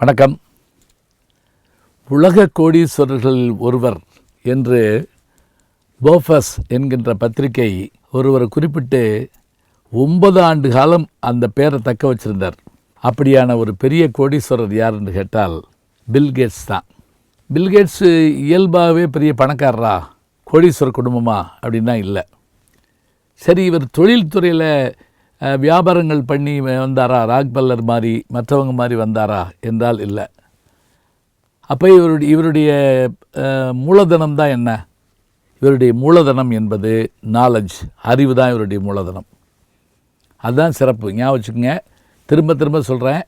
வணக்கம். உலக கோடீஸ்வரர்களில் ஒருவர் என்று போஃபஸ் என்கின்ற பத்திரிகை ஒருவர் குறிப்பிட்டு ஒன்பது ஆண்டு காலம் அந்த பேரை தக்க வச்சிருந்தார். அப்படியான ஒரு பெரிய கோடீஸ்வரர் யாருன்னு கேட்டால் பில்கேட்ஸ் தான். பில்கேட்ஸு இயல்பாகவே பெரிய பணக்காரரா கோடீஸ்வரர் குடும்பமா அப்படின்னா இல்லை. சரி இவர் தொழில்துறையில் வியாபாரங்கள் பண்ணி வந்தாரா? ராக்பல்லர் மாதிரி மற்றவங்க மாதிரி வந்தாரா? என்றால் இல்லை. அப்போ இவருடைய இவருடைய மூலதனம் தான் என்ன? இவருடைய மூலதனம் என்பது நாலெட்ஜ் அறிவு தான் இவருடைய மூலதனம். அதுதான் சிறப்பு. ஞாபகம் வச்சுக்கோங்க. திரும்ப திரும்ப சொல்கிறேன்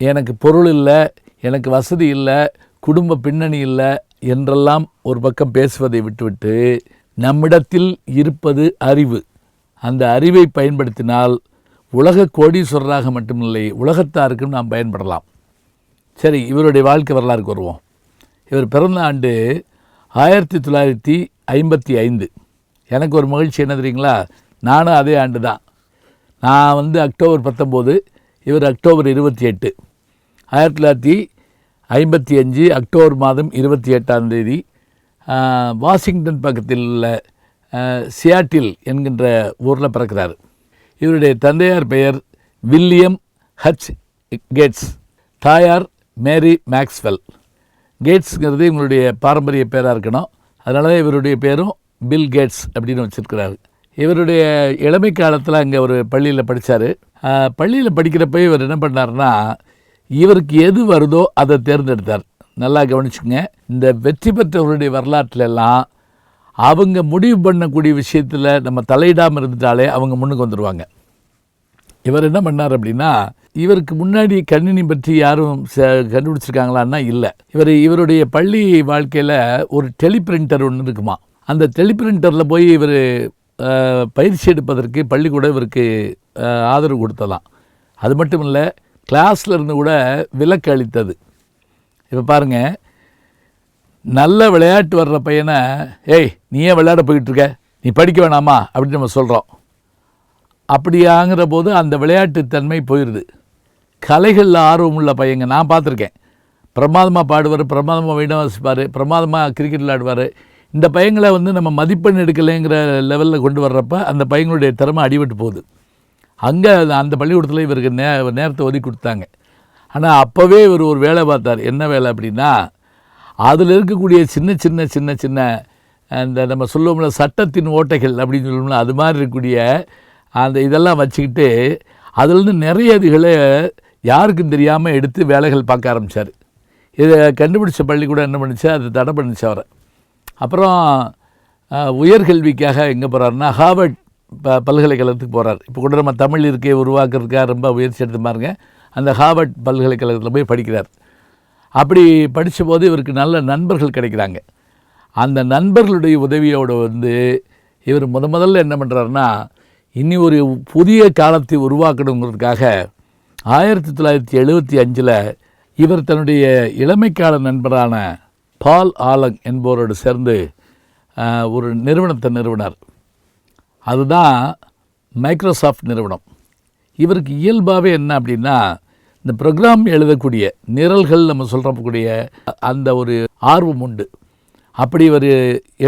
எனக்கு பொருள் இல்லை எனக்கு வசதி இல்லை குடும்ப பின்னணி இல்லை என்றெல்லாம் ஒரு பக்கம் பேசுவதை விட்டுவிட்டு நம்மிடத்தில் இருப்பது அறிவு. அந்த அறிவை பயன்படுத்தினால் உலக கோடீஸ்வரராக மட்டுமில்லை உலகத்தாருக்கும் நாம் பயன்படலாம். சரி இவருடைய வாழ்க்கை வரலாறுக்கு வருவோம். இவர் பிறந்த ஆண்டு ஆயிரத்தி தொள்ளாயிரத்தி ஐம்பத்தி ஐந்து. எனக்கு ஒரு மகிழ்ச்சி என்ன தெரியுங்களா? நானும் அதே ஆண்டு தான். நான் வந்து அக்டோபர் பத்தொம்போது இவர் அக்டோபர் இருபத்தி எட்டு. ஆயிரத்தி தொள்ளாயிரத்தி ஐம்பத்தி அஞ்சு அக்டோபர் மாதம் இருபத்தி எட்டாம் தேதி வாஷிங்டன் பக்கத்தில் உள்ள சியாட்டில் என்கின்ற ஊரில் பிறக்கிறார். இவருடைய தந்தையார் பெயர் வில்லியம் ஹச் கேட்ஸ். தாயார் மேரி மேக்ஸ்வெல். கேட்ஸுங்கிறது இவங்களுடைய பாரம்பரிய பேராக இருக்கணும். அதனால தான் இவருடைய பேரும் பில் கேட்ஸ் அப்படின்னு வச்சுருக்கிறாரு. இவருடைய இளமை காலத்தில் அங்கே ஒரு பள்ளியில் படித்தார் பள்ளியில் படிக்கிறப்ப இவர் என்ன பண்ணாருன்னா இவருக்கு எது வருதோ அதை தேர்ந்தெடுத்தார். நல்லா கவனிச்சுங்க இந்த வெற்றி பெற்றவருடைய வரலாற்றிலெல்லாம் அவங்க முடிவு பண்ணக்கூடிய விஷயத்தில் நம்ம தலையிடாமல் இருந்துட்டாலே அவங்க முன்னுக்கு வந்துடுவாங்க இவர் என்ன பண்ணார் அப்படின்னா இவருக்கு முன்னாடி கணினி பற்றி யாரும் ச- கண்டுபிடிச்சிருக்காங்களான்னா இல்லை. இவர் இவருடைய பள்ளி வாழ்க்கையில் ஒரு டெலிபிரிண்டர் ஒன்று இருக்குமா. அந்த டெலிபிரிண்டரில் போய் இவர் பயிற்சி எடுப்பதற்கு பள்ளிக்கூடம் இவருக்கு ஆதரவு கொடுத்தலாம். அது மட்டும் இல்லை கிளாஸில் இருந்து கூட விலக்கு அளித்தது. இப்போ பாருங்கள் நல்ல விளையாட்டு வர்ற பையனை ஏய் நீ ஏன் விளையாட போயிட்டு இருக்க நீ படிக்க வேணாமா? அப்படின்னு நம்ம சொல்கிறோம் அப்படியாங்கிற போது அந்த விளையாட்டுத்தன்மை போயிடுது கலைகளில் ஆர்வம் உள்ள பையங்க நான் பார்த்துருக்கேன். பிரமாதமாக பாடுவார் பிரமாதமாக வீணம் வாசிப்பார் பிரமாதமாக கிரிக்கெட் விளையாடுவார் இந்த பையங்களை வந்து நம்ம மதிப்பெண் எடுக்கலைங்கிற லெவலில் கொண்டு வர்றப்ப அந்த பையங்களுடைய திறமை அடிபட்டு போகுது. அங்கே அந்த பள்ளிக்கூடத்தில் இவருக்கு நே நேரத்தை ஒதுக்கி கொடுத்தாங்க. ஆனால் அப்போவே இவர் ஒரு வேலை பார்த்தார். என்ன வேலை அப்படின்னா அதில் இருக்கக்கூடிய சின்ன சின்ன சின்ன சின்ன அந்த நம்ம சொல்லுவோம்ல சட்டத்தின் ஓட்டைகள் அப்படின்னு சொல்லுவோம்ல அது மாதிரி இருக்கக்கூடிய அந்த இதெல்லாம் வச்சுக்கிட்டு அதுலேருந்து நிறைய இதுகளை யாருக்கும் தெரியாமல் எடுத்து வேலைகள் பார்க்க ஆரம்பித்தார் இதை கண்டுபிடிச்ச பள்ளிக்கூடம் என்ன பண்ணிச்சு அது தடை பண்ணிச்சு அவரை. அப்புறம் உயர்கல்விக்காக எங்கே போகிறாருன்னா ஹார்வர்ட் ப பல்கலைக்கழகத்துக்கு போகிறார் இப்போ கூட நம்ம தமிழ் இருக்கையை உருவாக்குறதுக்காக ரொம்ப முயற்சி எடுத்து பாருங்க. அந்த ஹார்வர்ட் பல்கலைக்கழகத்தில் போய் படிக்கிறார். அப்படி படித்தபோது இவருக்கு நல்ல நண்பர்கள் கிடைக்கிறாங்க. அந்த நண்பர்களுடைய உதவியோடு வந்து இவர் முத முதல்ல என்ன பண்ணுறாருன்னா இனி ஒரு புதிய காலத்தை உருவாக்கணுங்கிறதுக்காக ஆயிரத்தி தொள்ளாயிரத்தி எழுபத்தி அஞ்சில் இவர் தன்னுடைய இளமைக்கால நண்பரான பால் ஆலங் என்பவரோடு சேர்ந்து ஒரு நிறுவனத்தை நிறுவினார். அதுதான் மைக்ரோசாஃப்ட் நிறுவனம். இவருக்கு இயல்பாகவே என்ன அப்படின்னா இந்த ப்ரோக்ராம் எழுதக்கூடிய நிரல்கள் நம்ம சொல்கிறக்கூடிய அந்த ஒரு ஆர்வம் உண்டு. அப்படி ஒரு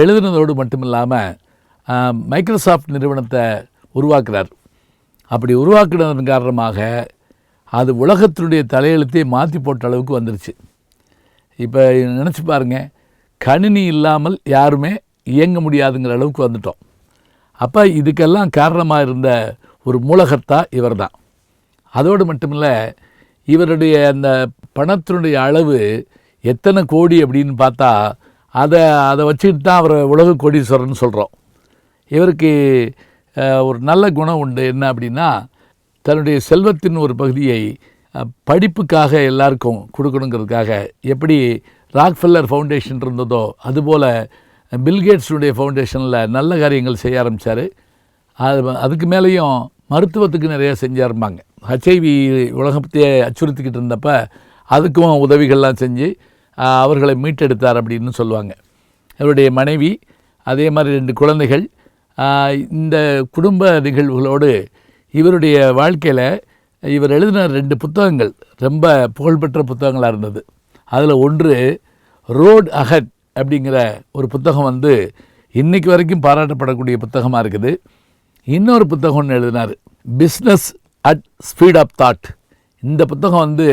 எழுதுனதோடு மட்டும் இல்லாமல் மைக்ரோசாஃப்ட் நிறுவனத்தை உருவாக்குறார். அப்படி உருவாக்குனதன் காரணமாக அது உலகத்தினுடைய தலையெழுத்தை மாற்றி போட்ட அளவுக்கு வந்துருச்சு. இப்போ நினச்சி பாருங்க கணினி இல்லாமல் யாருமே இயங்க முடியாதுங்கிற அளவுக்கு வந்துட்டோம். அப்போ இதுக்கெல்லாம் காரணமாக இருந்த ஒரு மூலகர்த்தா இவர் தான் அதோடு மட்டுமில்லை இவருடைய அந்த பணத்தினுடைய அளவு எத்தனை கோடி அப்படின்னு பார்த்தா அதை அதை வச்சுக்கிட்டு தான் அவரை உலக கோடீஸ்வரர்னு சொல்கிறோம் இவருக்கு ஒரு நல்ல குணம் உண்டு. என்ன அப்படின்னா தன்னுடைய செல்வத்தின் ஒரு பகுதியை படிப்புக்காக எல்லாருக்கும் கொடுக்கணுங்கிறதுக்காக எப்படி ராக்ஃபில்லர் ஃபவுண்டேஷன் இருந்ததோ அதுபோல் பில்கேட்ஸுடைய ஃபவுண்டேஷனில் நல்ல காரியங்கள் செய்ய ஆரம்பித்தார் அது அதுக்கு மேலேயும் மருத்துவத்துக்கு நிறையா செஞ்சாருப்பாங்க ஹச்ஐவி உலகத்தையே அச்சுறுத்திக்கிட்டு இருந்தப்ப அதுக்கும் உதவிகள்லாம் செஞ்சு அவர்களை மீட்டெடுத்தார் அப்படின்னு சொல்லுவாங்க. இவருடைய மனைவி அதே மாதிரி ரெண்டு குழந்தைகள் இந்த குடும்ப நிகழ்வுகளோடு இவருடைய வாழ்க்கையில் இவர் எழுதின ரெண்டு புத்தகங்கள் ரொம்ப புகழ்பெற்ற புத்தகங்களாக இருந்தது. அதில் ஒன்று ரோட் அஹட் அப்படிங்கிற ஒரு புத்தகம் வந்து இன்றைக்கு வரைக்கும் பாராட்டப்படக்கூடிய புத்தகமாக இருக்குது. இன்னொரு புத்தகம் ஒன்று எழுதினார். Business at speed of thought இந்த புத்தகம் வந்து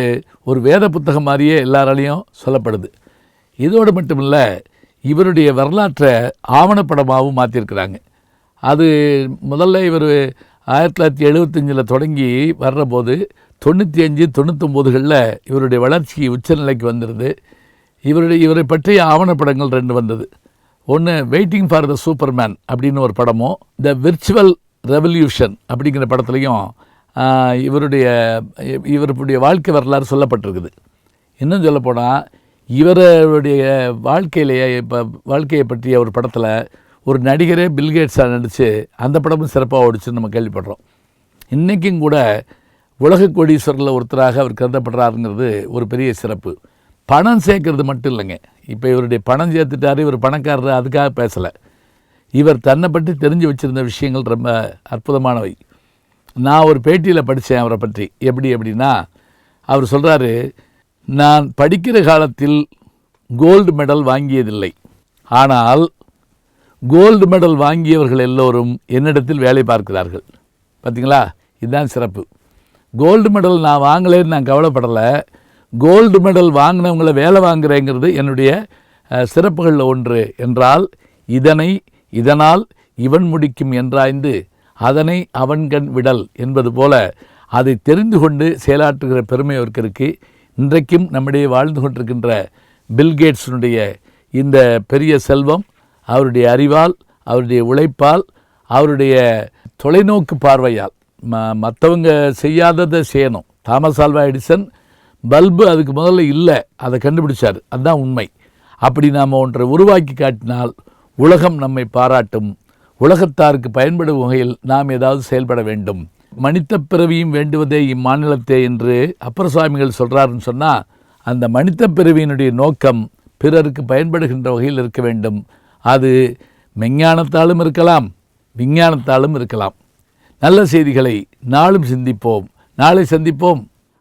ஒரு வேத புத்தகம் மாதிரியே எல்லாராலையும் சொல்லப்படுது. இதோடு மட்டும் இல்லை இவருடைய வரலாற்றை ஆவணப்படமாகவும் மாற்றிருக்கிறாங்க அது முதல்ல இவர் ஆயிரத்தி தொள்ளாயிரத்தி எழுபத்தஞ்சில் தொடங்கி வர்றபோது தொண்ணூற்றி அஞ்சு தொண்ணூத்தொம்போதுகளில் இவருடைய வளர்ச்சி உச்சநிலைக்கு வந்துடுது இவருடைய இவரை பற்றிய ஆவணப்படங்கள் ரெண்டு வந்தது. ஒன்று வெயிட்டிங் ஃபார் த சூப்பர்மேன் அப்படின்னு ஒரு படமும் த விர்ச்சுவல் ரெவல்யூஷன் அப்படிங்கிற படத்துலையும் இவருடைய இவருடைய வாழ்க்கை வரலாறு சொல்லப்பட்டிருக்குது. இன்னும் சொல்லப்போனால் இவருடைய வாழ்க்கையிலேயே இப்போ வாழ்க்கையை பற்றிய ஒரு படத்தில் ஒரு நடிகரே பில்கேட்ஸாக நடித்து அந்த படமும் சிறப்பாக ஓடிச்சுன்னு நம்ம கேள்விப்படுறோம். இன்றைக்கும் கூட உலக கோடீஸ்வரில் ஒருத்தராக அவர் கருதப்படுறாருங்கிறது ஒரு பெரிய சிறப்பு. பணம் சேர்க்கறது மட்டும் இல்லைங்க. இப்போ இவருடைய பணம் சேர்த்துட்டாரு இவர் பணக்காரர் அதுக்காக பேசலை. இவர் தன்னை பற்றி தெரிஞ்சு வச்சுருந்த விஷயங்கள் ரொம்ப அற்புதமானவை. நான் ஒரு பேட்டியில் படித்தேன் அவரை பற்றி. எப்படி எப்படின்னா அவர் சொல்கிறாரு நான் படிக்கிற காலத்தில் கோல்டு மெடல் வாங்கியதில்லை. ஆனால் கோல்டு மெடல் வாங்கியவர்கள் எல்லோரும் என்னிடத்தில் வேலை பார்க்கிறார்கள். பார்த்தீங்களா இதுதான் சிறப்பு. கோல்டு மெடல் நான் வாங்கலைன்னு நான் கவலைப்படலை. கோல்டு மெடல் வாங்கினவங்கள வேலை வாங்குறேங்கிறது என்னுடைய சிறப்புகளில் ஒன்று என்றால் இதனை இதனால் இவன் முடிக்கும் என்றாய்ந்து அதனை அவன்கண் விடல் என்பது போல அதை தெரிந்து கொண்டு செயலாற்றுகிற பெருமை அவருக்கு இருக்குது இன்றைக்கும் நம்மிடையே வாழ்ந்து கொண்டிருக்கின்ற பில்கேட்ஸினுடைய இந்த பெரிய செல்வம் அவருடைய அறிவால் அவருடைய உழைப்பால் அவருடைய தொலைநோக்கு பார்வையால் ம மற்றவங்க செய்யாததை செய்யணும். தாமஸ் ஆல்வா எடிசன் பல்பு அதுக்கு முதல்ல இல்லை. அதை கண்டுபிடிச்சார். அதுதான் உண்மை. அப்படி நாம் ஒன்றை உருவாக்கி காட்டினால் உலகம் நம்மை பாராட்டும். உலகத்தாருக்கு பயன்படும் வகையில் நாம் ஏதாவது செயல்பட வேண்டும். மனித பிறவியும் வேண்டுவதே இம்மாநிலத்தே என்று அப்பரசாமிகள் சொல்கிறாருன்னு சொன்னால் அந்த மனித பிறவியினுடைய நோக்கம் பிறருக்கு பயன்படுகின்ற வகையில் இருக்க வேண்டும். அது மெஞ்ஞானத்தாலும் இருக்கலாம் விஞ்ஞானத்தாலும் இருக்கலாம். நல்ல செய்திகளை நாளும் சிந்திப்போம். நாளை சந்திப்போம்.